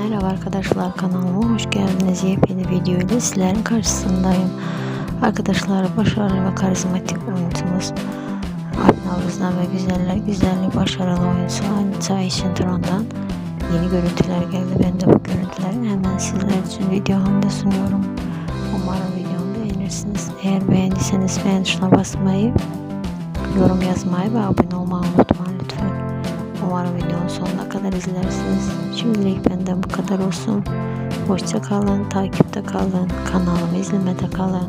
Merhaba arkadaşlar kanalıma hoş geldiniz. Yepyeni video ile sizlerin karşısındayım. Arkadaşlar başarılı ve karizmatik oyuncumuz Alp Navruz'dan ve güzeller güzelliği başarılı oyuncu Anita Işıntıron'dan yeni görüntüler geldi. Ben de bu görüntüleri hemen sizler için videomda sunuyorum. Umarım videomu beğenirsiniz. Eğer beğendiyseniz beğen tuşuna basmayı, yorum yazmayı ve abone olmayı. Umarım videonun sonuna kadar izlersiniz. Şimdilik benden bu kadar olsun. Hoşça kalın, takipte kalın, kanalımı izlemede kalın.